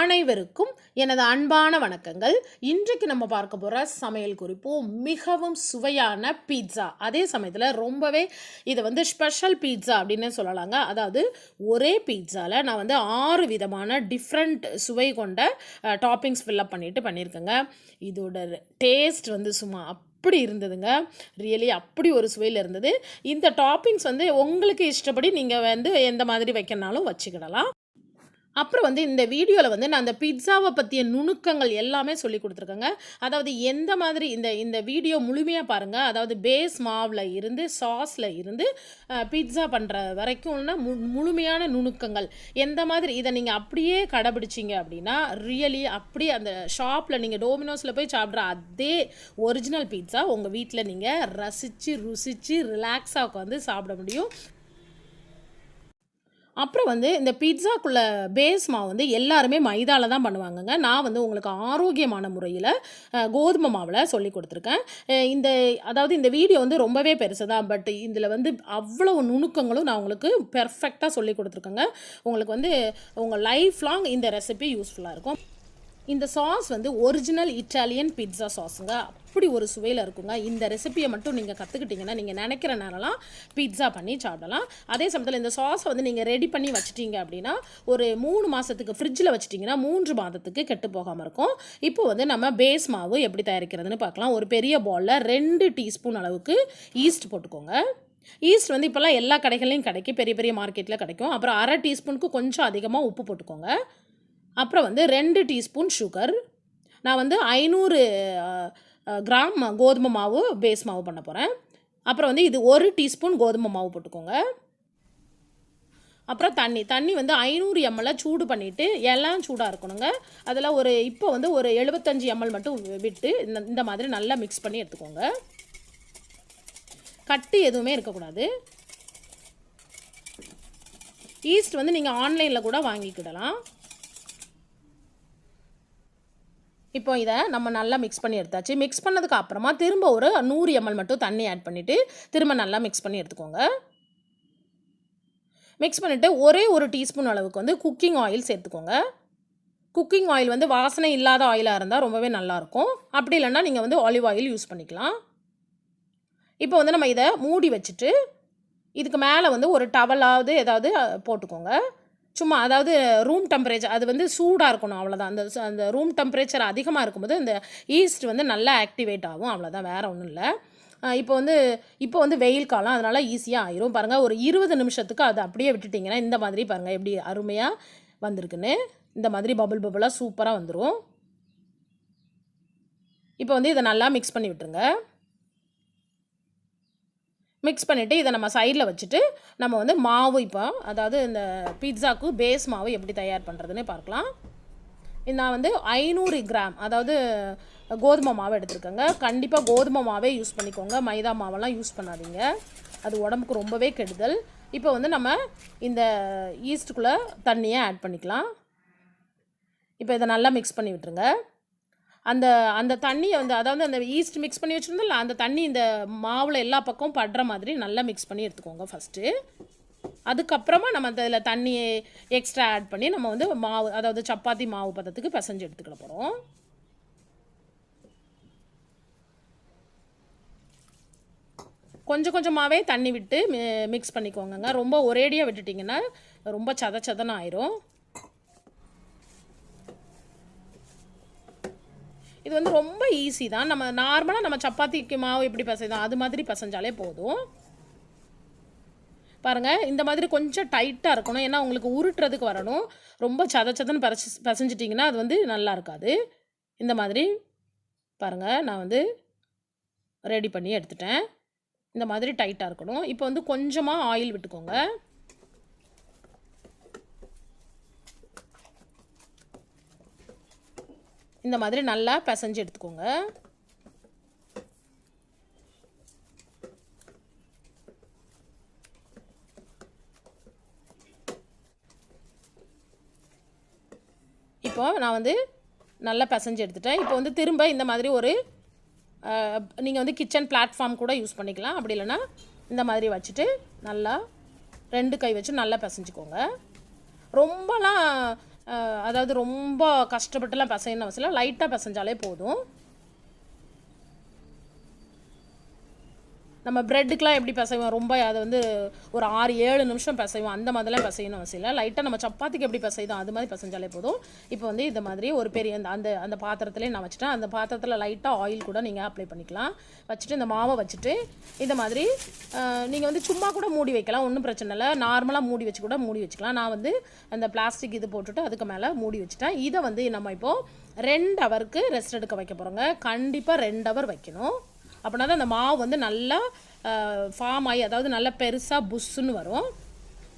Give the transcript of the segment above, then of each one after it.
அனைவருக்கும் எனது அன்பான வணக்கங்கள். இன்றைக்கு நம்ம பார்க்க போகிற சமையல் குறிப்பு மிகவும் சுவையான பீட்சா அதே சமயத்தில் ரொம்பவே இதை வந்து ஸ்பெஷல் பீட்சா அப்படின்னு சொல்லலாங்க. அதாவது ஒரே பீட்சாவில் நான் வந்து ஆறு விதமான டிஃப்ரெண்ட் சுவை கொண்ட டாப்பிங்ஸ் ஃபில்லப் பண்ணிட்டு பண்ணியிருக்கேங்க. இதோட டேஸ்ட் வந்து சும்மா அப்படி இருந்ததுங்க. ரியலி அப்படி ஒரு சுவையில் இருந்தது. இந்த டாப்பிங்ஸ் வந்து உங்களுக்கு இஷ்டப்படி நீங்கள் வந்து எந்த மாதிரி வைக்கணுனாலும் வச்சுக்கிடலாம். அப்புறம் வந்து இந்த வீடியோவில் வந்து நான் அந்த பிட்சாவை பற்றிய நுணுக்கங்கள் எல்லாமே சொல்லி கொடுத்துருக்கேங்க. அதாவது எந்த மாதிரி இந்த இந்த வீடியோ முழுமையாக பாருங்கள் அதாவது பேஸ் மாவில் இருந்து சாஸில் இருந்து பிட்சா பண்ணுற வரைக்கும்னா மு முழுமையான நுணுக்கங்கள். எந்த மாதிரி இதை நீங்கள் அப்படியே கடைபிடிச்சிங்க அப்படின்னா ரியலி அப்படியே அந்த ஷாப்பில் நீங்கள் டோமினோஸில் போய் சாப்பிட்ற அதே ஒரிஜினல் பீட்சா உங்கள் வீட்டில் நீங்கள் ரசித்து ருசித்து ரிலாக்ஸாக உட்காந்து சாப்பிட முடியும். அப்புறம் வந்து இந்த பிட்சாக்குள்ள பேஸ் மாவு வந்து எல்லாருமே மைதாவில் தான் பண்ணுவாங்கங்க. நான் வந்து உங்களுக்கு ஆரோக்கியமான முறையில் கோதுமை மாவில் சொல்லி கொடுத்துருக்கேன். இந்த அதாவது இந்த வீடியோ வந்து ரொம்பவே பெருசு தான். பட் இதில் வந்து அவ்வளோ நுணுக்கங்களும் நான் உங்களுக்கு பெர்ஃபெக்டாக சொல்லி கொடுத்துருக்கேங்க. உங்களுக்கு வந்து உங்கள் லைஃப் லாங் இந்த ரெசிபி யூஸ்ஃபுல்லாக இருக்கும். இந்த சாஸ் வந்து ஒரிஜினல் இட்டாலியன் பிட்ஸா சாஸுங்க அப்படி ஒரு சுவையில் இருக்குங்க. இந்த ரெசிபியை மட்டும் நீங்கள் கற்றுக்கிட்டிங்கன்னா நீங்கள் நினைக்கிற நேரம்லாம் பீட்சா பண்ணி சாப்பிடலாம். அதே சமயத்தில் இந்த சாஸை வந்து நீங்கள் ரெடி பண்ணி வச்சிட்டீங்க அப்படின்னா ஒரு மூணு மாதத்துக்கு ஃப்ரிட்ஜில் வச்சிட்டிங்கன்னா மூன்று மாதத்துக்கு கெட்டு போகாமல் இருக்கும். இப்போ வந்து நம்ம பேஸ் மாவு எப்படி தயாரிக்கிறதுன்னு பார்க்கலாம். ஒரு பெரிய பவுலில் ரெண்டு டீஸ்பூன் அளவுக்கு ஈஸ்ட் போட்டுக்கோங்க. ஈஸ்ட் வந்து இப்போல்லாம் எல்லா கடைகள்லையும் கிடைக்கும். பெரிய பெரிய மார்க்கெட்டில் கிடைக்கும். அப்புறம் அரை டீஸ்பூனுக்கு கொஞ்சம் அதிகமாக உப்பு போட்டுக்கோங்க. அப்புறம் வந்து ரெண்டு டீஸ்பூன் சுகர் நான் வந்து ஐநூறு கிராம் கோதுமை மாவு பேஸ் மாவு பண்ண போகிறேன் அப்புறம் வந்து இது ஒரு டீஸ்பூன் கோதுமை மாவு போட்டுக்கோங்க. அப்புறம் தண்ணி தண்ணி வந்து ஐநூறு எம்எல்ல சூடு பண்ணிவிட்டு எல்லாம் சூடாக இருக்கணுங்க. அதில் ஒரு இப்போ வந்து ஒரு எழுபத்தஞ்சி எம்எல் மட்டும் விட்டு இந்த இந்த மாதிரி நல்லா மிக்ஸ் பண்ணி எடுத்துக்கோங்க. கட்டு எதுவுமே இருக்கக்கூடாது. ஈஸ்ட் வந்து நீங்கள் ஆன்லைனில் கூட வாங்கிக்கிடலாம். இப்போ இதை நம்ம நல்லா மிக்ஸ் பண்ணி எடுத்தாச்சு. மிக்ஸ் பண்ணதுக்கு அப்புறமா திரும்ப ஒரு நூறு எம்எல் மட்டும் தண்ணி ஆட் பண்ணிவிட்டு திரும்ப நல்லா மிக்ஸ் பண்ணி எடுத்துக்கோங்க. மிக்ஸ் பண்ணிவிட்டு ஒரே ஒரு டீஸ்பூன் அளவுக்கு வந்து குக்கிங் ஆயில் சேர்த்துக்கோங்க. குக்கிங் ஆயில் வந்து வாசனை இல்லாத ஆயிலாக இருந்தால் ரொம்பவே நல்லாயிருக்கும் அப்படி இல்லைன்னா நீங்கள் வந்து ஆலிவ் ஆயில் யூஸ் பண்ணிக்கலாம். இப்போ வந்து நம்ம இதை மூடி வச்சுட்டு இதுக்கு மேலே வந்து ஒரு டவலாவது ஏதாவது போட்டுக்கோங்க. சும்மா அதாவது ரூம் டெம்பரேச்சர் அது வந்து சூடாக இருக்கணும் அவ்வளோதான் அந்த அந்த ரூம் டெம்பரேச்சர் அதிகமாக இருக்கும்போது இந்த ஈஸ்ட் வந்து நல்லா ஆக்டிவேட் ஆகும் அவ்வளோதான் வேறு ஒன்றும் இல்லை. இப்போ வந்து இப்போ வந்து வெயில் காலம் அதனால் ஈஸியாக ஆயிரும். பாருங்கள் ஒரு இருபது நிமிஷத்துக்கு அதை அப்படியே விட்டுட்டிங்கன்னா இந்த மாதிரி பாருங்கள் எப்படி அருமையாக வந்திருக்குன்னு. இந்த மாதிரி பபுள் பபுளாக சூப்பராக வந்துடும் இப்போ வந்து இதை நல்லா மிக்ஸ் பண்ணி விட்டுருங்க. மிக்ஸ் பண்ணிவிட்டு இதை நம்ம சைடில் வச்சுட்டு நம்ம வந்து மாவு இப்போ அதாவது இந்த பீட்சாவுக்கு பேஸ் மாவு எப்படி தயார் பண்ணுறதுன்னு பார்க்கலாம். நான் வந்து ஐநூறு கிராம் அதாவது கோதுமை மாவு எடுத்துருக்கேங்க. கண்டிப்பாக கோதுமை மாவே யூஸ் பண்ணிக்கோங்க. மைதா மாவெல்லாம் யூஸ் பண்ணாதீங்க. அது உடம்புக்கு ரொம்பவே கெடுதல். இப்போ வந்து நம்ம இந்த ஈஸ்ட்டுக்குள்ளே தண்ணியை ஆட் பண்ணிக்கலாம். இப்போ இதை நல்லா மிக்ஸ் பண்ணி விட்டுருங்க. அந்த அந்த தண்ணியை வந்து அதாவது அந்த ஈஸ்ட் மிக்ஸ் பண்ணி வச்சுருந்தோம்ல அந்த தண்ணி இந்த மாவில் எல்லா பக்கமும் படுற மாதிரி நல்லா மிக்ஸ் பண்ணி எடுத்துக்கோங்க ஃபஸ்ட்டு அதுக்கப்புறமா நம்ம அந்த இதில் தண்ணியை எக்ஸ்ட்ரா ஆட் பண்ணி நம்ம வந்து மாவு அதாவது சப்பாத்தி மாவு பதத்துக்கு பிசைஞ்சு எடுத்துக்கிட போகிறோம் கொஞ்சம் கொஞ்சமாகவே தண்ணி விட்டு மிக்ஸ் பண்ணிக்கோங்கங்க. ரொம்ப ஒரேடியாக விட்டுட்டிங்கன்னா ரொம்ப சத சதனம் ஆயிரும். இது வந்து ரொம்ப ஈஸி தான். நம்ம நார்மலாக நம்ம சப்பாத்திக்கு மாவு எப்படி பசைதான் அது மாதிரி பசைஞ்சாலே போதும். பாருங்கள் இந்த மாதிரி கொஞ்சம் டைட்டாக இருக்கணும். ஏன்னா உங்களுக்கு உருட்டுறதுக்கு வரணும். ரொம்ப சத சதன்னு பறச்சு அது வந்து நல்லா இருக்காது. இந்த மாதிரி பாருங்கள் நான் வந்து ரெடி பண்ணி எடுத்துட்டேன். இந்த மாதிரி டைட்டாக இருக்கணும். இப்போ வந்து கொஞ்சமாக ஆயில் விட்டுக்கோங்க. இந்த மாதிரி நல்லா பிசைஞ்சு எடுத்துக்கோங்க. இப்போ நான் வந்து நல்லா பிசைஞ்சு எடுத்துட்டேன். இப்போ வந்து திரும்ப இந்த மாதிரி ஒரு நீங்கள் வந்து கிச்சன் பிளாட்ஃபார்ம் கூட யூஸ் பண்ணிக்கலாம். அப்படி இல்லைன்னா இந்த மாதிரி வச்சுட்டு நல்லா ரெண்டு கை வச்சு நல்லா பிசைஞ்சுக்கோங்க. ரொம்பலாம் அதாவது ரொம்ப கஷ்டப்பட்டுலாம் பிசையணும் அவசியம் இல்லை. லைட்டாக பிசைஞ்சாலே போதும். நம்ம ப்ரெட்டுக்கெலாம் எப்படி பிசைவோம்? ரொம்ப அதை வந்து ஒரு ஆறு ஏழு நிமிஷம் பிசைவோம். அந்த மாதிரிலாம் பிசையணும் அவசியம் இல்லை. லைட்டாக நம்ம சப்பாத்திக்கு எப்படி பிசைதோம் அது மாதிரி பிசைஞ்சாலே போதும். இப்போ வந்து இந்த மாதிரி ஒரு பெரிய அந்த அந்த அந்த பாத்திரத்துலேயே நான் வச்சுட்டேன். அந்த பாத்திரத்தில் லைட்டாக ஆயில் கூட நீங்கள் அப்ளை பண்ணிக்கலாம். வச்சுட்டு இந்த மாவை வச்சுட்டு இந்த மாதிரி நீங்கள் வந்து சும்மா கூட மூடி வைக்கலாம். ஒன்றும் பிரச்சனை இல்லை. நார்மலாக மூடி வச்சு கூட மூடி வச்சுக்கலாம். நான் வந்து அந்த பிளாஸ்டிக் இது போட்டுட்டு அதுக்கு மேலே மூடி வச்சுட்டேன். இதை வந்து நம்ம இப்போது ரெண்டு ஹவருக்கு ரெஸ்ட் எடுக்க வைக்க போகிறோங்க கண்டிப்பாக ரெண்டு ஹவர் வைக்கணும். அப்படின்னா தான் அந்த மாவு வந்து நல்லா ஃபார்ம் ஆகி அதாவது நல்லா பெருசாக புஷ்ஷுன்னு வரும்.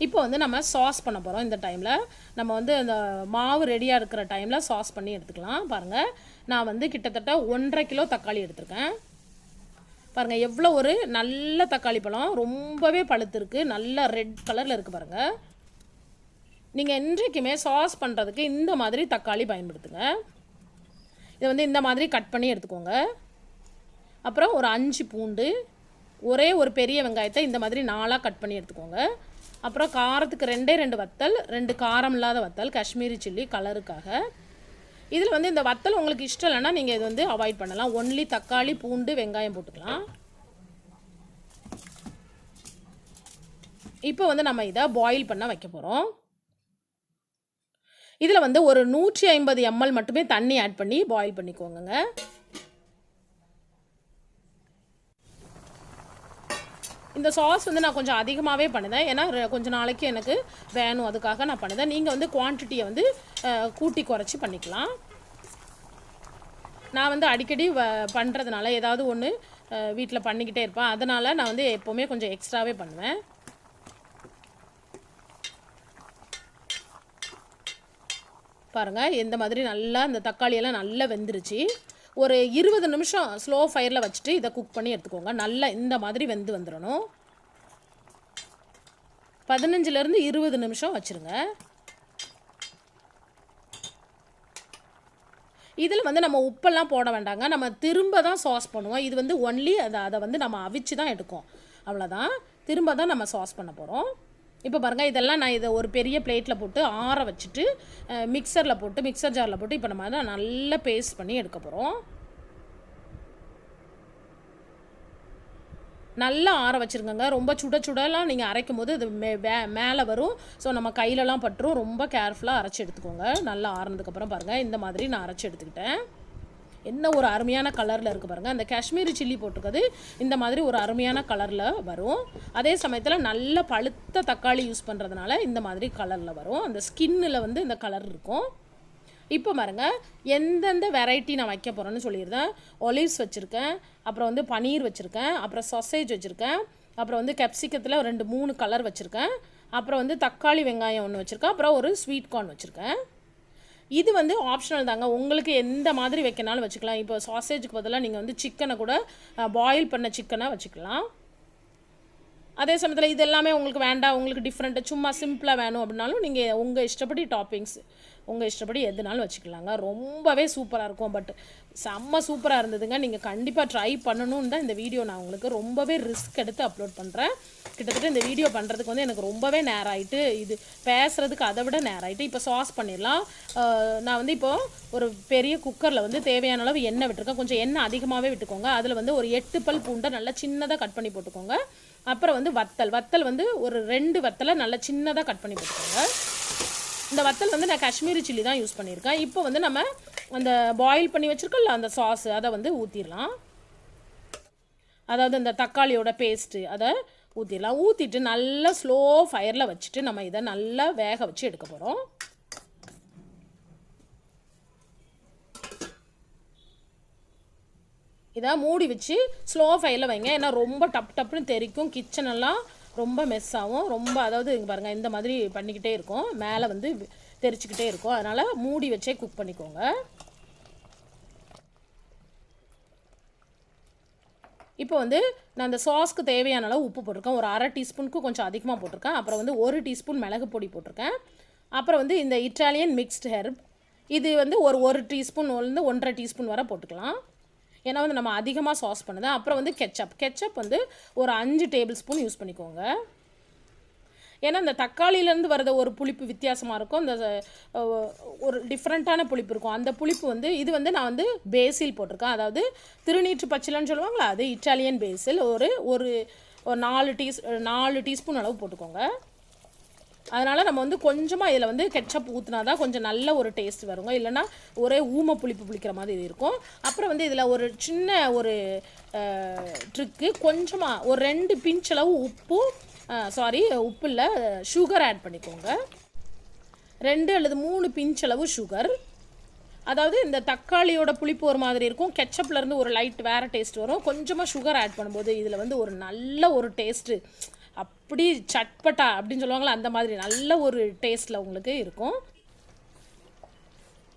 இப்போ வந்து நம்ம சாஸ் பண்ண போகிறோம் இந்த டைமில் நம்ம வந்து அந்த மாவு ரெடியாக இருக்கிற டைமில் சாஸ் பண்ணி எடுத்துக்கலாம். பாருங்கள் நான் வந்து கிட்டத்தட்ட ஒன்றரை கிலோ தக்காளி எடுத்திருக்கேன். பாருங்கள் எவ்வளோ ஒரு நல்ல தக்காளி பழம். ரொம்பவே பழுத்திருக்கு. நல்ல ரெட் கலரில் இருக்குது பாருங்கள் நீங்கள் என்றைக்குமே சாஸ் பண்ணுறதுக்கு இந்த மாதிரி தக்காளி பயன்படுத்துங்க. இதை வந்து இந்த மாதிரி கட் பண்ணி எடுத்துக்கோங்க. அப்புறம் ஒரு அஞ்சு பூண்டு ஒரே ஒரு பெரிய வெங்காயத்தை இந்த மாதிரி நாலாக கட் பண்ணி எடுத்துக்கோங்க. அப்புறம் காரத்துக்கு ரெண்டே ரெண்டு வத்தல் ரெண்டு காரம் இல்லாத வத்தல் காஷ்மீரி சில்லி கலருக்காக. இதில் வந்து இந்த வத்தல் உங்களுக்கு இஷ்டம் இல்லைன்னா நீங்கள் இது வந்து அவாய்ட் பண்ணலாம். ஒன்லி தக்காளி பூண்டு வெங்காயம் போட்டுக்கலாம். இப்போ வந்து நம்ம இதை பாயில் பண்ண வைக்க போகிறோம் இதில் வந்து ஒரு நூற்றி ஐம்பது எம்எல் மட்டுமே தண்ணி ஆட் பண்ணி பாயில் பண்ணிக்கோங்க இந்த சாஸ் வந்து நான் கொஞ்சம் அதிகமாகவே பண்ணுதேன். ஏன்னா கொஞ்சம் நாளைக்கு எனக்கு வேணும். அதுக்காக நான் பண்ணுதேன். நீங்கள் வந்து குவான்டிட்டியை வந்து கூட்டி குறைச்சி பண்ணிக்கலாம். நான் வந்து அடிக்கடி வ பண்ணுறதுனால ஏதாவது ஒன்று வீட்டில் பண்ணிக்கிட்டே இருப்பேன். அதனால் நான் வந்து எப்போவுமே கொஞ்சம் எக்ஸ்ட்ராவே பண்ணுவேன். பாருங்கள் இந்த மாதிரி நல்லா இந்த தக்காளியெல்லாம் நல்லா வெந்துருச்சு. ஒரு இருபது நிமிஷம் ஸ்லோ ஃபயரில் வச்சுட்டு இதை குக் பண்ணி எடுத்துக்கோங்க. நல்லா இந்த மாதிரி வெந்து வந்துடணும். பதினஞ்சுலேருந்து இருபது நிமிஷம் வச்சுருங்க. இதில் வந்து நம்ம உப்பெல்லாம் போட வேண்டாங்க. நம்ம திரும்ப தான் சாஸ் பண்ணுவோம். இது வந்து ஒன்லி அதை அதை வந்து நம்ம அவிச்சு தான் எடுக்கும். அவ்வளோதான் திரும்ப தான் நம்ம சாஸ் பண்ண போகிறோம் இப்போ பாருங்கள் இதெல்லாம் நான் இதை ஒரு பெரிய பிளேட்டில் போட்டு ஆற வச்சுட்டு மிக்சரில் போட்டு மிக்சர் ஜாரில் போட்டு இப்போ நம்ம அதை நல்லா பேஸ்ட் பண்ணி எடுக்க போகிறோம் நல்லா ஆற வச்சுருக்கங்க ரொம்ப சுட சுடலாம் நீங்கள் அரைக்கும் போது இது மே மேலே வரும். ஸோ நம்ம கையிலலாம் பட்டுரும். ரொம்ப கேர்ஃபுல்லாக அரைச்சி எடுத்துக்கோங்க. நல்லா ஆறினதுக்கப்புறம் பாருங்கள் இந்த மாதிரி நான் அரைச்சி எடுத்துக்கிட்டேன். என்ன ஒரு அருமையான கலரில் இருக்குது பாருங்கள் அந்த காஷ்மீரி சில்லி போட்டிருக்கிறது இந்த மாதிரி ஒரு அருமையான கலரில் வரும். அதே சமயத்தில் நல்ல பழுத்த தக்காளி யூஸ் பண்ணுறதுனால இந்த மாதிரி கலரில் வரும். அந்த ஸ்கின்னில் வந்து இந்த கலர் இருக்கும். இப்போ பாருங்க எந்தெந்த வெரைட்டி நான் வைக்க போகிறேன்னு சொல்லியிருந்தேன். ஒலிவ்ஸ் வச்சுருக்கேன் அப்புறம் வந்து பனீர் வச்சுருக்கேன் அப்புறம் சொசேஜ் வச்சுருக்கேன் அப்புறம் வந்து கெப்சிக்கத்தில் ரெண்டு மூணு கலர் வச்சுருக்கேன். அப்புறம் வந்து தக்காளி வெங்காயம் ஒன்று வச்சுருக்கேன் அப்புறம் ஒரு ஸ்வீட் கார்ன் வச்சுருக்கேன். இது வந்து ஆப்ஷனல் தாங்க. உங்களுக்கு எந்த மாதிரி வைக்கனாலும் வச்சுக்கலாம். இப்போ சாசேஜுக்கு பதிலாக நீங்கள் வந்து சிக்கனை கூட பாயில் பண்ண சிக்கனை வச்சுக்கலாம். அதே சமயத்தில் இது எல்லாமே உங்களுக்கு வேண்டாம் உங்களுக்கு டிஃப்ரெண்ட்டு சும்மா சிம்பிளாக வேணும் அப்படின்னாலும் நீங்கள் உங்கள் இஷ்டப்படி டாப்பிங்ஸ் உங்கள் இஷ்டப்படி எதுனாலும் வச்சுக்கலாங்க. ரொம்பவே சூப்பராக இருக்கும். பட் செம்ம சூப்பராக இருந்ததுங்க. நீங்கள் கண்டிப்பாக ட்ரை பண்ணணும்னு தான் இந்த வீடியோ நான் உங்களுக்கு ரொம்பவே ரிஸ்க் எடுத்து அப்லோட் பண்ணுறேன் கிட்டத்தட்ட இந்த வீடியோ பண்ணுறதுக்கு வந்து எனக்கு ரொம்பவே நேரம் ஆயிட்டு இது பேசுகிறதுக்கு அதை விட நேரம் ஆயிட்டு இப்போ சாஸ் பண்ணிடலாம். நான் வந்து இப்போ ஒரு பெரிய குக்கரில் வந்து தேவையான அளவு எண்ணெய் விட்டுருக்கேன். கொஞ்சம் எண்ணெய் அதிகமாகவே விட்டுக்கோங்க. அதில் வந்து ஒரு எட்டு பல் பூண்டை நல்லா சின்னதாக கட் பண்ணி போட்டுக்கோங்க. அப்புறம் வந்து வத்தல். வத்தல் வந்து ஒரு ரெண்டு வத்தலை நல்லா சின்னதாக கட் பண்ணி போட்டுக்கோங்க. இந்த வத்தல் வந்து நான் காஷ்மீரி சில்லி தான் யூஸ் பண்ணியிருக்கேன். இப்போ வந்து நம்ம அந்த பாயில் பண்ணி வச்சுருக்கோம்ல அந்த சாஸ் அதை வந்து ஊற்றிடலாம் அதாவது இந்த தக்காளியோட பேஸ்ட்டு அதை ஊற்றிடலாம் ஊற்றிட்டு நல்லா ஸ்லோ ஃபயரில் வச்சுட்டு நம்ம இதை நல்லா வேக வச்சு எடுக்க போகிறோம் இதை மூடி வச்சு ஸ்லோ ஃபைலில் வைங்க. ஏன்னா ரொம்ப டப் டப்புன்னு தெரிக்கும். கிச்சனெல்லாம் ரொம்ப மெஸ் ஆகும். ரொம்ப அதாவது இங்கே பாருங்கள் இந்த மாதிரி பண்ணிக்கிட்டே இருக்கும். மேலே வந்து தெரிச்சுக்கிட்டே இருக்கும். அதனால் மூடி வச்சே குக் பண்ணிக்கோங்க. இப்போ வந்து நான் அந்த சாஸ்க்கு தேவையான அளவு உப்பு போட்டிருக்கேன். ஒரு அரை டீஸ்பூனுக்கு கொஞ்சம் அதிகமாக போட்டிருக்கேன். அப்புறம் வந்து ஒரு டீஸ்பூன் மிளகு பொடி போட்டிருக்கேன். அப்புறம் வந்து இந்த இட்டாலியன் மிக்ஸ்டு ஹெர்ப் இது வந்து ஒரு ஒரு டீஸ்பூன் வந்து ஒன்றரை டீஸ்பூன் வரை போட்டுக்கலாம். ஏன்னா வந்து நம்ம அதிகமாக சாஸ் பண்ணுது. அப்புறம் வந்து கெச்சப் கெச்சப் வந்து ஒரு அஞ்சு டேபிள் ஸ்பூன் யூஸ் பண்ணிக்கோங்க. ஏன்னா இந்த தக்காளியிலேருந்து வரத ஒரு புளிப்பு வித்தியாசமாக இருக்கும். இந்த ஒரு டிஃப்ரெண்ட்டான புளிப்பு இருக்கும். அந்த புளிப்பு வந்து இது வந்து நான் வந்து பேசில் போட்டிருக்கேன். அதாவது திருநீற்று பச்சிலன்னு சொல்லுவாங்களா? அது இட்டாலியன் பேசில் ஒரு ஒரு ஒரு நாலு டீஸ் நாலு டீஸ்பூன் அளவு போட்டுக்கோங்க. அதனால் நம்ம வந்து கொஞ்சமாக இதில் வந்து கெச்சப் ஊற்றினா தான் கொஞ்சம் நல்ல ஒரு டேஸ்ட் வருங்க. இல்லைன்னா ஒரே ஊம புளிப்பு புளிக்கிற மாதிரி இருக்கும். அப்புறம் வந்து இதில் ஒரு சின்ன ஒரு ட்ரிக்கு கொஞ்சமாக ஒரு ரெண்டு பிஞ்ச் அளவு உப்பு சாரி உப்பு இல்லை சுகர் ஆட் பண்ணிக்கோங்க. ரெண்டு அல்லது மூணு பிஞ்ச் அளவு சுகர் அதாவது இந்த தக்காளியோட புளிப்பு ஒரு மாதிரி இருக்கும். கெச்சப்லேருந்து ஒரு லைட் வேறு டேஸ்ட் வரும். கொஞ்சமாக சுகர் ஆட் பண்ணும்போது இதில் வந்து ஒரு நல்ல ஒரு டேஸ்ட்டு அப்படி சட்பட்டா அப்படின்னு சொல்லுவாங்களா அந்த மாதிரி நல்ல ஒரு டேஸ்ட்டில் உங்களுக்கு இருக்கும்.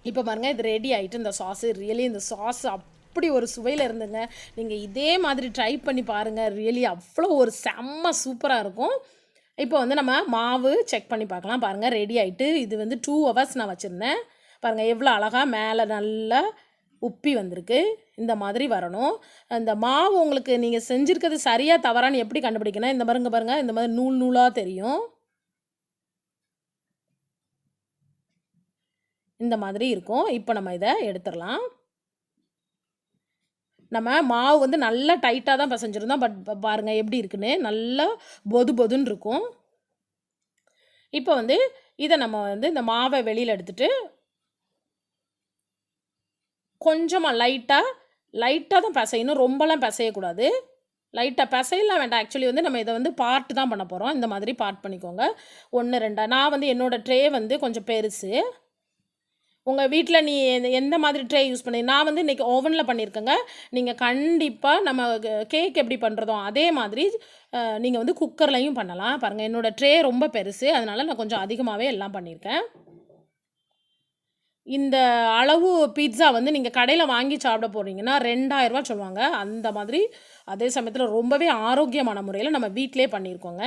இப்போ பாருங்க இது ரெடி ஆகிட்டு இந்த சாஸு ரியலி இந்த சாஸ் அப்படி ஒரு சுவையில் இருந்துங்க. நீங்கள் இதே மாதிரி ட்ரை பண்ணி பாருங்கள் ரியலி அவ்வளோ ஒரு செம்ம சூப்பராக இருக்கும். இப்போ வந்து நம்ம மாவு செக் பண்ணி பார்க்கலாம். பாருங்கள் ரெடி ஆகிட்டு இது வந்து டூ ஹவர்ஸ் நான் வச்சுருந்தேன். பாருங்கள் எவ்வளோ அழகாக மேலே நல்லா உப்பி வந்திருக்கு. இந்த மாதிரி வரணும். அந்த மாவு உங்களுக்கு நீங்கள் செஞ்சுருக்கிறது சரியாக தவறான்னு எப்படி கண்டுபிடிக்கணும்? இந்த மாதிரிங்க பாருங்கள் இந்த மாதிரி நூல் நூலாக தெரியும். இந்த மாதிரி இருக்கும். இப்போ நம்ம இதை எடுத்துடலாம். நம்ம மாவு வந்து நல்லா டைட்டாக தான் பிசைஞ்சிருந்தோம். பட் பாருங்கள் எப்படி இருக்குன்னு. நல்லா பொது பொதுன்னு இருக்கும். இப்போ வந்து இதை நம்ம வந்து இந்த மாவை வெளியில் எடுத்துகிட்டு கொஞ்சமாக லைட்டாக லைட்டாக தான் பிசையணும் ரொம்பலாம் பிசையக்கூடாது. லைட்டாக பிசையலாம் வேண்டாம். ஆக்சுவலி வந்து நம்ம இதை வந்து பார்ட் தான் பண்ண போகிறோம் இந்த மாதிரி பார்ட் பண்ணிக்கோங்க. ஒன்று ரெண்டா. நான் வந்து என்னோடய ட்ரே வந்து கொஞ்சம் பெருசு. உங்கள் வீட்டில் நீ எந்த- எந்த மாதிரி ட்ரே யூஸ் பண்ணி நான் வந்து இன்றைக்கி ஓவனில் பண்ணியிருக்கேங்க நீங்கள் கண்டிப்பாக நம்ம கேக் எப்படி பண்ணுறதோ அதே மாதிரி நீங்கள் வந்து குக்கர்லையும் பண்ணலாம். பாருங்கள் என்னோடய ட்ரே ரொம்ப பெருசு. அதனால் நான் கொஞ்சம் அதிகமாகவே எல்லாம் பண்ணியிருக்கேன் இந்த அளவு பீட்சா வந்து நீங்கள் கடையில் வாங்கி சாப்பிட போகிறீங்கன்னா ரெண்டாயிரரூவா சொல்லுவாங்க. அந்த மாதிரி அதே சமயத்தில் ரொம்பவே ஆரோக்கியமான முறையில் நம்ம வீட்டிலே பண்ணியிருக்கோங்க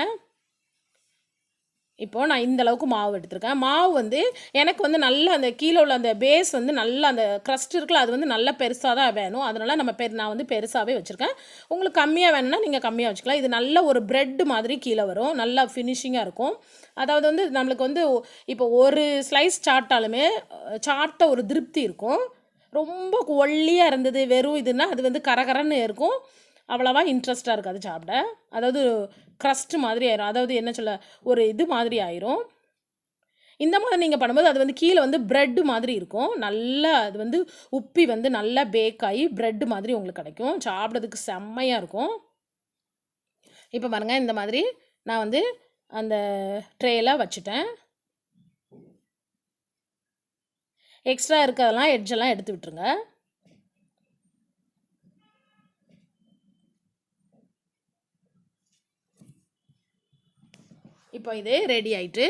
இப்போது நான் இந்த அளவுக்கு மாவு எடுத்திருக்கேன். மாவு வந்து எனக்கு வந்து நல்ல அந்த கீழே உள்ள அந்த பேஸ் வந்து நல்ல அந்த க்ரஸ்ட் இருக்குல்ல அது வந்து நல்ல பெருசாக தான் வேணும். அதனால் நம்ம பெரு நான் வந்து பெருசாகவே வச்சுருக்கேன். உங்களுக்கு கம்மியாக வேணும்னா நீங்கள் கம்மியாக வச்சுக்கலாம். இது நல்ல ஒரு ப்ரெட் மாதிரி கீழே வரும். நல்லா ஃபினிஷிங்காக இருக்கும். அதாவது வந்து நம்மளுக்கு வந்து இப்போ ஒரு ஸ்லைஸ் சாப்பிட்டாலுமே சாப்பிட்ட ஒரு திருப்தி இருக்கும். ரொம்ப ஒல்லியாக இருந்தது வெறும் இதுன்னா அது வந்து கரகரன்னு இருக்கும். அவ்வளவா இன்ட்ரெஸ்ட்டாக இருக்காது சாப்பிட. அதாவது க்ரஸ்ட் மாதிரி ஆயிரும். அதாவது என்ன சொல்ல ஒரு இது மாதிரி ஆயிரும். இந்த மாதிரி நீங்கள் பண்ணும்போது அது வந்து கீழே வந்து ப்ரெட்டு மாதிரி இருக்கும். நல்லா அது வந்து உப்பி வந்து நல்லா பேக் ஆகி ப்ரெட்டு மாதிரி உங்களுக்கு கிடைக்கும். சாப்பிட்றதுக்கு செம்மையாக இருக்கும். இப்போ பாருங்கள் இந்த மாதிரி நான் வந்து அந்த ட்ரேயில் வச்சுட்டேன். எக்ஸ்ட்ரா இருக்கிறதெல்லாம் எட்ஜெல்லாம் எடுத்து விட்டுருங்க. இப்போ இது ரெடி ஆயிட்டு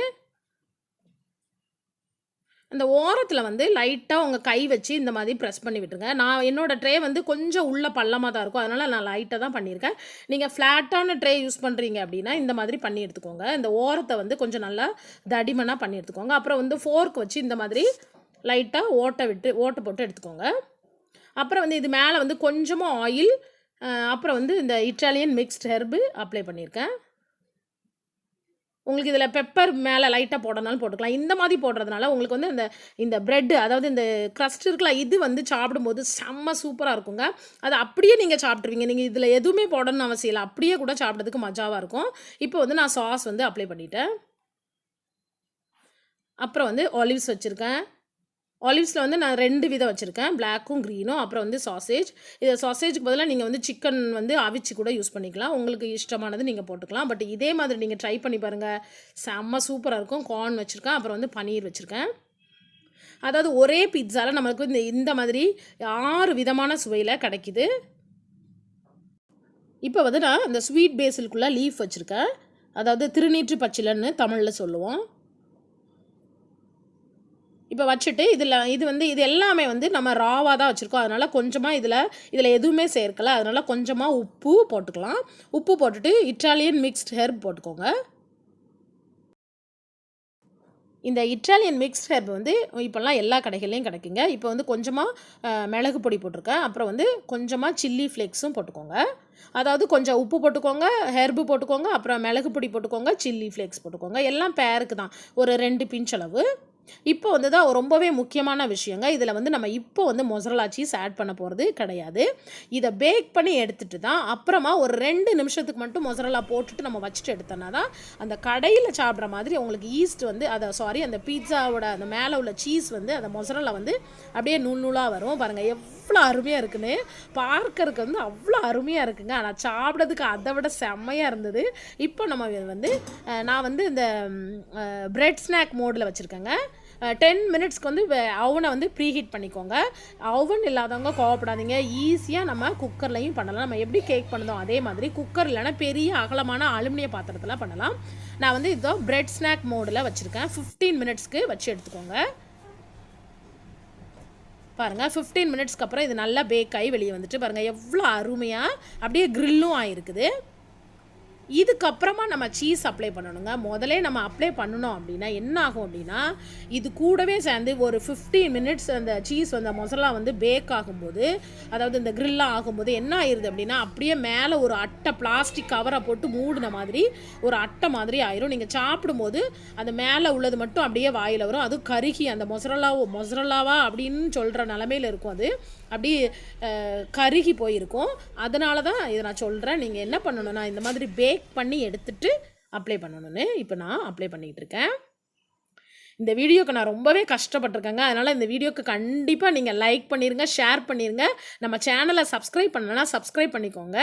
அந்த ஓரத்தில் வந்து லைட்டாக உங்கள் கை வச்சு இந்த மாதிரி ப்ரெஸ் பண்ணி விட்டுருங்க. நான் என்னோடய ட்ரே வந்து கொஞ்சம் உள்ள பள்ளமாக தான் இருக்கும். அதனால் நான் லைட்டாக தான் பண்ணியிருக்கேன். நீங்கள் ஃப்ளாட்டான ட்ரே யூஸ் பண்ணுறீங்க அப்படின்னா இந்த மாதிரி பண்ணி எடுத்துக்கோங்க. இந்த ஓரத்தை வந்து கொஞ்சம் நல்லா தடிமனாக பண்ணி எடுத்துக்கோங்க. அப்புறம் வந்து ஃபோர்க் வச்சு இந்த மாதிரி லைட்டாக ஓட்டை விட்டு ஓட்டை போட்டு எடுத்துக்கோங்க. அப்புறம் வந்து இது மேலே வந்து கொஞ்சமாக ஆயில் அப்புறம் வந்து இந்த இட்டாலியன் மிக்ஸ்ட் ஹெர்பு அப்ளை பண்ணியிருக்கேன். உங்களுக்கு இதில் பெப்பர் மேலே லைட்டாக போடணாலும் போட்டுக்கலாம். இந்த மாதிரி போடுறதுனால உங்களுக்கு வந்து இந்த இந்த ப்ரெட்டு அதாவது இந்த க்ரஸ்ட் இருக்குல்ல இது வந்து சாப்பிடும்போது செம்ம சூப்பராக இருக்குங்க. அது அப்படியே நீங்கள் சாப்பிட்ருவீங்க நீங்கள் இதில் எதுவுமே போடணும்னு அவசியம் இல்லை. அப்படியே கூட சாப்பிட்றதுக்கு மஜாவாக இருக்கும். இப்போ வந்து நான் சாஸ் வந்து அப்ளை பண்ணிட்டேன். அப்புறம் வந்து ஆலிவ்ஸ் வச்சுருக்கேன். ஆலிவ்ஸில் வந்து நான் ரெண்டு விதம் வச்சுருக்கேன். பிளாக்கும் க்ரீனும் அப்புறம் வந்து சாசேஜ் இதை சாசேஜுக்கு பதிலாக நீங்கள் வந்து சிக்கன் வந்து அவிச்சு கூட யூஸ் பண்ணிக்கலாம். உங்களுக்கு இஷ்டமானது நீங்கள் போட்டுக்கலாம். பட் இதே மாதிரி நீங்கள் ட்ரை பண்ணி பாருங்கள் செம்ம சூப்பராக இருக்கும். கார்ன் வச்சுருக்கேன். அப்புறம் வந்து பனீர் வச்சுருக்கேன். அதாவது ஒரே பிட்ஸாவில் நம்மளுக்கு இந்த இந்த மாதிரி ஆறு விதமான சுவையில் கிடைக்குது. இப்போ வந்து நான் இந்த ஸ்வீட் பேஸிலுக்குள்ளே லீஃப் வச்சுருக்கேன். அதாவது திருநீற்று பச்சிலன்னு தமிழில் சொல்லுவோம். இப்போ வச்சுட்டு இதில் இது வந்து இது எல்லாமே வந்து நம்ம ராவாக தான் வச்சுருக்கோம். அதனால் கொஞ்சமாக இதில் இதில் எதுவுமே சேர்க்கல. அதனால் கொஞ்சமாக உப்பு போட்டுக்கலாம். உப்பு போட்டுட்டு இட்டாலியன் மிக்ஸ்ட் ஹெர்ப் போட்டுக்கோங்க. இந்த இட்டாலியன் மிக்ஸ்ட் ஹெர்ப் வந்து இப்போல்லாம் எல்லா கடைகள்லையும் கிடைக்குங்க. இப்போ வந்து கொஞ்சமாக மிளகு பொடி போட்டிருக்கேன். அப்புறம் வந்து கொஞ்சமாக சில்லி ஃப்ளேக்ஸும் போட்டுக்கோங்க. அதாவது கொஞ்சம் உப்பு போட்டுக்கோங்க ஹெர்பு போட்டுக்கோங்க அப்புறம் மிளகு பொடி போட்டுக்கோங்க சில்லி ஃப்ளேக்ஸ் போட்டுக்கோங்க. எல்லாம் பேருக்கு தான். ஒரு ரெண்டு பிஞ்ச் அளவு. இப்போ வந்து தான் ரொம்பவே முக்கியமான விஷயங்க. இதில் வந்து நம்ம இப்போ வந்து மொசரலா சீஸ் ஆட் பண்ண போகிறது கிடையாது. இதை பேக் பண்ணி எடுத்துட்டு தான் அப்புறமா ஒரு ரெண்டு நிமிஷத்துக்கு மட்டும் மொசரலா போட்டுட்டு நம்ம வச்சுட்டு எடுத்தோன்னா தான் அந்த கடையில் சாப்பிட்ற மாதிரி உங்களுக்கு ஈஸ்ட் வந்து அதை சாரி அந்த பீட்சாவோட அந்த மேலே உள்ள சீஸ் வந்து அந்த மொசரலா வந்து அப்படியே நூல் நூலாக வரும். பாருங்கள் அவ்வளோ அருமையாக இருக்குன்னு. பார்க்கறதுக்கு வந்து அவ்வளோ அருமையாக இருக்குங்க. ஆனால் சாப்பிட்றதுக்கு அதை விட செம்மையாக இருந்தது. இப்போ நம்ம வந்து நான் வந்து இந்த பிரெட் ஸ்நாக் மோடில் வச்சுருக்கேங்க. டென் மினிட்ஸ்க்கு வந்து அவனை வந்து ப்ரீஹீட் பண்ணிக்கோங்க. அவன் இல்லாதவங்க கோவப்படாதீங்க. ஈஸியாக நம்ம குக்கர்லையும் பண்ணலாம். நம்ம எப்படி கேக் பண்ணதோ அதே மாதிரி குக்கர் இல்லைன்னா பெரிய அகலமான அலுமினிய பாத்திரத்தில் பண்ணலாம். நான் வந்து இதோ பிரெட் ஸ்நாக் மோடில் வச்சுருக்கேன். ஃபிஃப்டீன் மினிட்ஸ்க்கு வச்சு எடுத்துக்கோங்க. பாருங்கள் ஃபிஃப்டீன் மினிட்ஸ்க்கு அப்புறம் இது நல்லா பேக் ஆகி வெளியே வந்துட்டு பாருங்கள் எவ்வளோ அருமையாக அப்படியே க்ரில்லும் ஆகிருக்குது இதுக்கப்புறமா நம்ம சீஸ் அப்ளை பண்ணணுங்க. முதலே நம்ம அப்ளை பண்ணணும் அப்படின்னா என்ன ஆகும் அப்படின்னா இது கூடவே சேர்ந்து ஒரு 15 மினிட்ஸ் அந்த சீஸ் அந்த மொசலா வந்து பேக் ஆகும்போது அதாவது இந்த க்ரில்லாம் ஆகும்போது என்ன ஆயிருது அப்படின்னா அப்படியே மேலே ஒரு அட்டை பிளாஸ்டிக் கவரை போட்டு மூடின மாதிரி ஒரு அட்டை மாதிரி ஆயிரும். நீங்கள் சாப்பிடும்போது அந்த மேலே உள்ளது மட்டும் அப்படியே வாயில் வரும். அதுவும் கருகி அந்த மொசரலாவோ மொசரலாவா அப்படின்னு சொல்கிற நிலமையில இருக்கும் அது. அப்படியே கருகி போயிருக்கும். அதனால தான் இதை நான் சொல்கிறேன் நீங்கள் என்ன பண்ணணும்னா இந்த மாதிரி பேக் பண்ணி எடுத்துட்டு அப்ளை பண்ணணும்னு இப்போ நான் அப்ளை பண்ணிகிட்டு இருக்கேன். இந்த வீடியோக்கு நான் ரொம்பவே கஷ்டப்பட்டிருக்கேங்க. அதனால் இந்த வீடியோக்கு கண்டிப்பாக நீங்கள் லைக் பண்ணிடுங்க ஷேர் பண்ணிடுங்க நம்ம சேனலை சப்ஸ்கிரைப் பண்ணலன்னா சப்ஸ்கிரைப் பண்ணிக்கோங்க.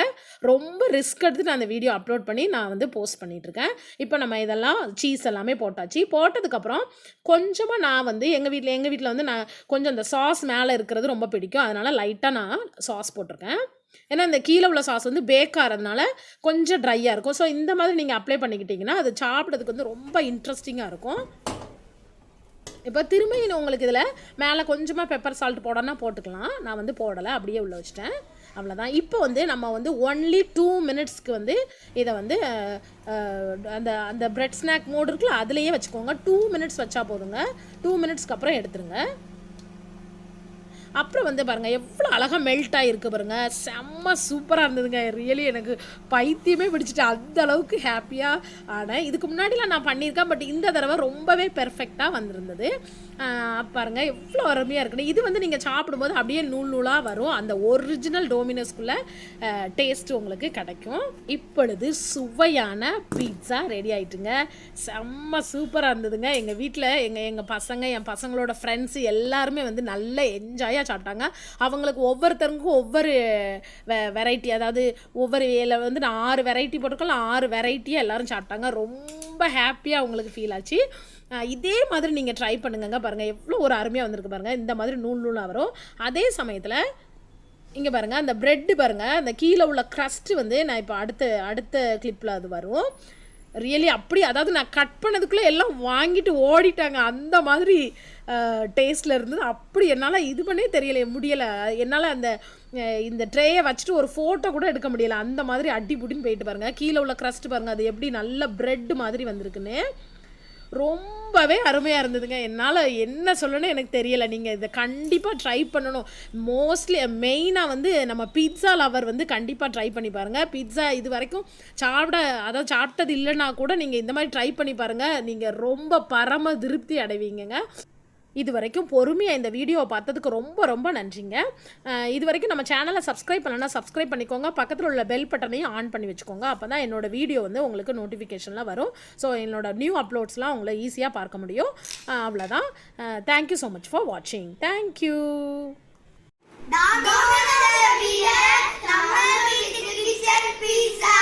ரொம்ப ரிஸ்க் எடுத்து நான் அந்த வீடியோ அப்லோட் பண்ணி நான் வந்து போஸ்ட் பண்ணிகிட்ருக்கேன் இப்போ நம்ம இதெல்லாம் சீஸ் எல்லாமே போட்டாச்சு. போட்டதுக்கப்புறம் கொஞ்சமாக நான் வந்து எங்கள் வீட்டில் எங்கள் வீட்டில் வந்து நான் கொஞ்சம் இந்த சாஸ் மேலே இருக்கிறது ரொம்ப பிடிக்கும். அதனால் லைட்டாக நான் சாஸ் போட்டிருக்கேன். ஏன்னா இந்த கீழே உள்ள சாஸ் வந்து பேக்காகிறதுனால கொஞ்சம் ட்ரையாக இருக்கும். ஸோ இந்த மாதிரி நீங்கள் அப்ளை பண்ணிக்கிட்டிங்கன்னா அது சாப்பிட்றதுக்கு வந்து ரொம்ப இன்ட்ரெஸ்டிங்காக இருக்கும். இப்போ திரும்ப இன்னும் உங்களுக்கு இதில் மேலே கொஞ்சமாக பெப்பர் சால்ட் போடனா போட்டுக்கலாம். நான் வந்து போடலை அப்படியே உள்ள வச்சிட்டேன். அவ்வளோதான் இப்போ வந்து நம்ம வந்து ஒன்லி டூ மினிட்ஸ்க்கு வந்து இதை வந்து அந்த அந்த பிரெட் ஸ்நாக் மோடு இருக்குல்ல அதுலேயே வச்சுக்கோங்க. டூ மினிட்ஸ் வச்சா போதுங்க. டூ மினிட்ஸ்க்கு அப்புறம் எடுத்துருங்க. அப்புறம் வந்து பாருங்கள் எவ்வளோ அழகாக மெல்ட் ஆகிருக்கு பாருங்க. செம்ம சூப்பராக இருந்ததுங்க. ரியலி எனக்கு பைத்தியமே பிடிச்சிட்டு அந்த அளவுக்கு ஹாப்பியாக ஆனேன். இதுக்கு முன்னாடிலாம் நான் பண்ணியிருக்கேன் பட் இந்த தடவை ரொம்பவே பெர்ஃபெக்டாக வந்திருந்தது. பாருங்கள் பாருங்க எவ்வளோ அருமையாக இருக்குன்னு. இது வந்து நீங்கள் சாப்பிடும்போது அப்படியே நூல் நூலாக வரும். அந்த ஒரிஜினல் டோமினோஸ்குள்ள டேஸ்ட் உங்களுக்கு கிடைக்கும். இப்பொழுது சுவையான பீட்சா ரெடி ஆயிட்டுங்க. செம்ம சூப்பராக இருந்ததுங்க. எங்கள் வீட்டில் எங்கள் எங்கள் பசங்க என் பசங்களோட ஃப்ரெண்ட்ஸு எல்லாருமே வந்து நல்லா என்ஜாயாக சாப்பிட்டாங்க. அவங்களுக்கு ஒவ்வொருத்தருக்கும் ஒவ்வொரு வெரைட்டி அதாவது ஒவ்வொரு இதில் வந்து நான் ஆறு வெரைட்டி போட்டிருக்கோம் ஆறு வெரைட்டியாக எல்லாரும் சாப்பிட்டாங்க. ரொம்ப ஹாப்பியாக அவங்களுக்கு ஃபீல் ஆச்சு. இதே மாதிரி நீங்கள் ட்ரை பண்ணுங்கங்க பாருங்கள் எவ்வளோ ஒரு அருமையாக வந்திருக்கு பாருங்கள் இந்த மாதிரி நூல் நூலாக வரும். அதே சமயத்தில் இங்கே பாருங்கள் அந்த ப்ரெட்டு பாருங்கள் அந்த கீழே உள்ள க்ரஸ்ட்டு வந்து நான் இப்போ அடுத்த அடுத்த கிளிப்பில் அது வரும். ரியலி அப்படி அதாவது நான் கட் பண்ணதுக்குள்ளே எல்லாம் வாங்கிட்டு ஓடிட்டாங்க. அந்த மாதிரி டேஸ்ட்டில் இருந்தது அப்படி என்னால் இது பண்ணே தெரியலை முடியலை. என்னால் அந்த இந்த ட்ரேயை வச்சுட்டு ஒரு ஃபோட்டோ கூட எடுக்க முடியலை. அந்த மாதிரி அடி புடின்னு போயிட்டு பாருங்கள் கீழே உள்ள க்ரஸ்ட் பாருங்கள் அது எப்படி நல்ல ப்ரெட் மாதிரி வந்திருக்குன்னு. ரொம்பவே அருமையாக இருந்ததுங்க. என்னால் என்ன சொல்லணும்னு எனக்கு தெரியலை. நீங்கள் இதை கண்டிப்பாக ட்ரை பண்ணணும். மோஸ்ட்லி மெயினாக வந்து நம்ம பீட்சா லவர் வந்து கண்டிப்பாக ட்ரை பண்ணி பாருங்கள் பீட்சா இது வரைக்கும் சாப்பிட அதாவது சாப்பிட்டது இல்லைன்னா கூட நீங்கள் இந்த மாதிரி ட்ரை பண்ணி பாருங்கள் நீங்கள் ரொம்ப பரம திருப்தி அடைவீங்கங்க. இது வரைக்கும் பொறுமையாக இந்த வீடியோவை பார்த்ததுக்கு ரொம்ப ரொம்ப நன்றிங்க. இது வரைக்கும் நம்ம சேனலை சப்ஸ்கிரைப் பண்ணலன்னா சப்ஸ்கிரைப் பண்ணிக்கோங்க. பக்கத்தில் உள்ள பெல் பட்டனையும் ஆன் பண்ணி வச்சுக்கோங்க. அப்போ தான் என்னோடய வீடியோ வந்து உங்களுக்கு நோட்டிஃபிகேஷன்லாம் வரும். ஸோ என்னோடய நியூ அப்லோட்ஸ்லாம் உங்களை ஈஸியாக பார்க்க முடியும். அவ்வளோதான் thank you so much for வாட்சிங் தேங்க்யூ பீஸா